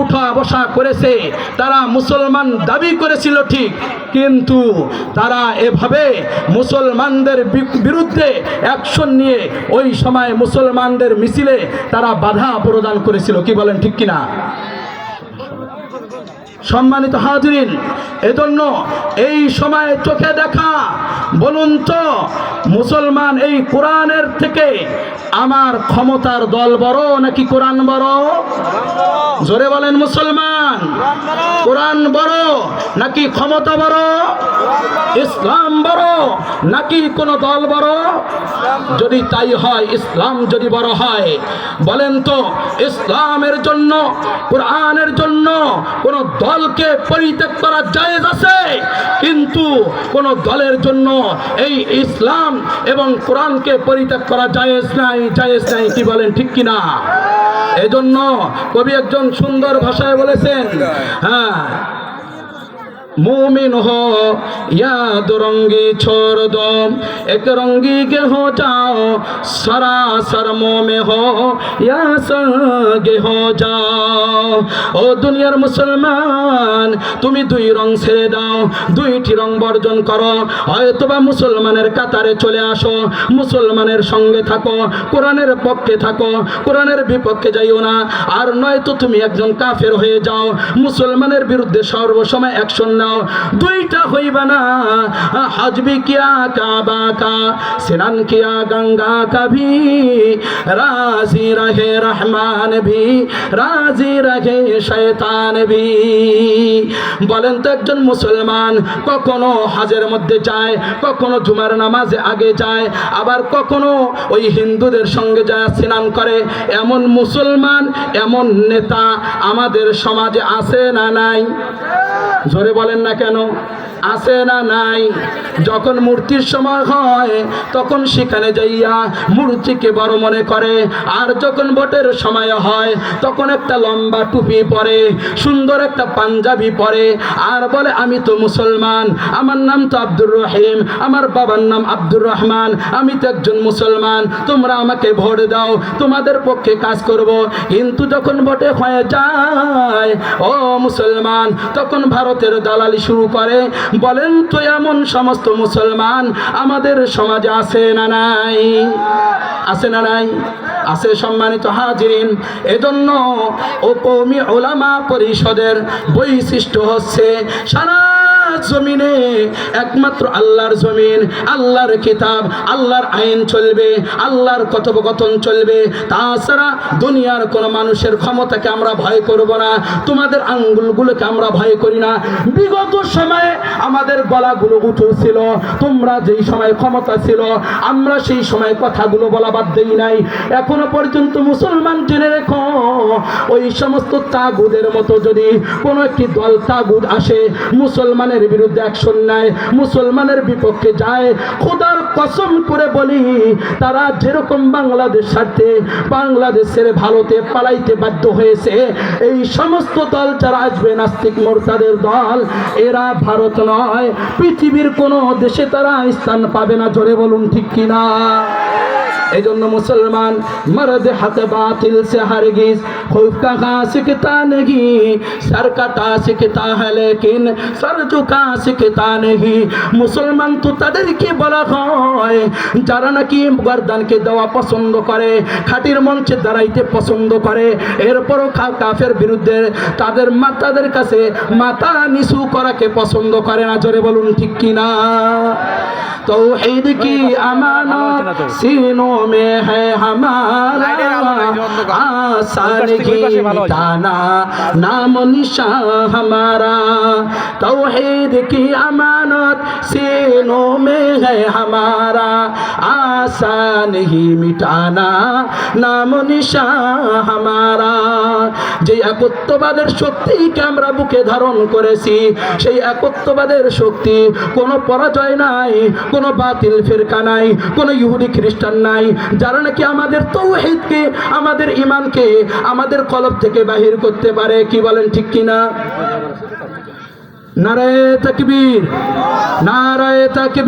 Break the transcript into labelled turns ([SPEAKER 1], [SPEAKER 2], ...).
[SPEAKER 1] উঠা বসা করেছে, তারা মুসলমান দাবি করেছিল ঠিক, কিন্তু তারা এভাবে মুসলমানদের বিরুদ্ধে অ্যাকশন নিয়ে ওই সময় মুসলমানদের মিছিলে তারা বাধা প্রদান করেছিল। কি বলেন, ঠিক কিনা? সম্মানিত হাজরিন, এজন্য এই সময়ে চোখে দেখা, বলুন তো, মুসলমান এই কোরআনের থেকে আমার ক্ষমতার দল বড় নাকি কোরআন বড়? জোরে বলেন মুসলমান, কোরআন বড় নাকি ক্ষমতা বড়? ইসলাম বড় নাকি কোন দল বড়? যদি তাই হয়, ইসলাম যদি বড় হয়, বলেন তো, ইসলামের জন্য, কোরআনের জন্য কোন দলকে পরিত্যাগ করা জায়েজ আছে? কিন্তু কোন দলের জন্য এই ইসলাম এবং কোরআনকে পরিত্যাগ করা জায়েজ নাই জায়েজ নাই, কি বলেন, ঠিক কিনা? এজন্য কবি একজন সুন্দর ভাষায় বলেছেন হ্যাঁ মুমিন হো, ইয়াদ রঙ্গি ছোর দো এক রঙ্গি কে হো যাও, সরাসর মোমে হো ইয়া সঙ্গে হো যাও। ও দুনিয়ার মুসলমান, তুমি দুই রং ছেড়ে দাও, দুইটি রং বর্জন করো। হয়তোবা মুসলমানের কাতারে চলে আসো, মুসলমানের সঙ্গে থাকো, কোরআনের পক্ষে থাকো, কোরআনের বিপক্ষে যাইও না। আর নয়তো তুমি একজন কাফের হয়ে যাও, মুসলমানের বিরুদ্ধে সর্বসময় অ্যাকশন না দুইটা হইবা না। হজবি কিয়া কাবা কা, সিনান কিয়া গঙ্গা কভি রাজি রহে রহমান ভি, রাজি রহে শয়তান ভি। বলেন তো একজন মুসলমান কখনো হাজের মধ্যে যায়, কখনো জুমার নামাজে আগে যায়, আবার কখনো ওই হিন্দুদের সঙ্গে যায় স্নান করে। এমন মুসলমান, এমন নেতা আমাদের সমাজে আছে না নাই? জোরে বলেন না কেন? আছে না নাই? যখন মূর্তির সময় হয়, তখন সেখানে যাইয়া মূর্তিকে বড় মনে করে। আর যখন ভোটের সময় হয়, তখন একটা লম্বা টুপি পরে, সুন্দর একটা পাঞ্জাবি পরে। আর বলে, আমি তো মুসলমান, আমার নাম তো আব্দুর রহিম, আমার বাবার নাম আব্দুর রহমান, আমি তো একজন মুসলমান, তোমরা আমাকে ভোট দাও, তোমাদের পক্ষে কাজ করব। কিন্তু যখন ভোটে হয়ে যায়, ও মুসলমান, তখন ভারতের দালালি শুরু করে। বলেন তো এমন সমস্ত মুসলমান আমাদের সমাজে আছে না নাই? আছে না নাই? আছে সম্মানিত হাজিরিন। এজন্য ও কৌমি ওলামা পরিষদের বৈশিষ্ট্য হচ্ছে সারা জমিনে, একমাত্র আল্লাহর জমিন, আল্লাহর কিতাব, আল্লাহর আইন চলবে, আল্লাহর কথোপকথন চলবে। তাছাড়া দুনিয়ার কোন মানুষের ক্ষমতাকে আমরা ভয় করব না, তোমাদের আঙ্গুলগুলোকে আমরা ভয় করি না। বিগত সময়ে আমাদের গলাগুলো উঠেছিল তোমরা যেই সময় ক্ষমতা ছিল, আমরা সেই সময় কথাগুলো বলা বাদ দেই নাই। এখনও পর্যন্ত মুসলমান জেনে রেখো, ওই সমস্ত তাগুদের মতো যদি কোনো একটি দল তাগুদ আসে, মুসলমানের বিরুদ্ধে অ্যাকশন নেয় মুসলমানের বিপক্ষে যায়। খোদার কসম করে বলি, তারা যেরকম বাংলাদেশ স্বার্থে বাংলাদেশের ভারতে পালাইতে বাধ্য হয়েছে। এই সমস্ত দল যারা আসবে, নাস্তিক মোর্তাদের দল, এরা ভারত নয়, পৃথিবীর কোনো দেশে তারা স্থান পাবে না। জোরে বলুন ঠিক কিনা? এই জন্য মুসলমান মরদ হাতে বাতিল সে হারগিস খুব কাহা শিখতা নেহি সার কাটা শিখতা হ্যাঁ লেকিন সার চুকা শিখতা নেহি। মুসলমান তো তাদেরকে বলা হয়, যারা নাকি গরদানকে দেওয়া পছন্দ করে, খাটির মঞ্চে দাঁড়াইতে পছন্দ করে, এরপরও কাফের বিরুদ্ধে তাদের মা তাদের কাছে মাথা নিচু করাকে পছন্দ করে না, জোরে বলুন ঠিক কিনা? توحید کی امانت سینوں میں ہے ہمارا آسان کی مٹانا نام نشان ہمارا توحید کی امانت سینوں میں ہے ہمارا آسان ہی مٹانا নাম নিশা হামারা যে একত্ববাদের শক্তিকে আমরা বুকে ধারণ করেছি সেই একত্ববাদের শক্তি কোনো পরাজয় নাই কোনো বাতিল ফেরকা নাই, কোনো ইহুদি খ্রিস্টান নাই, যারা নাকি আমাদের তৌহিদকে, আমাদের ইমানকে আমাদের কলব থেকে বাহির করতে পারে, কি বলেন ঠিক কিনা? নারায় তাকবীর নারায় তাকবীর।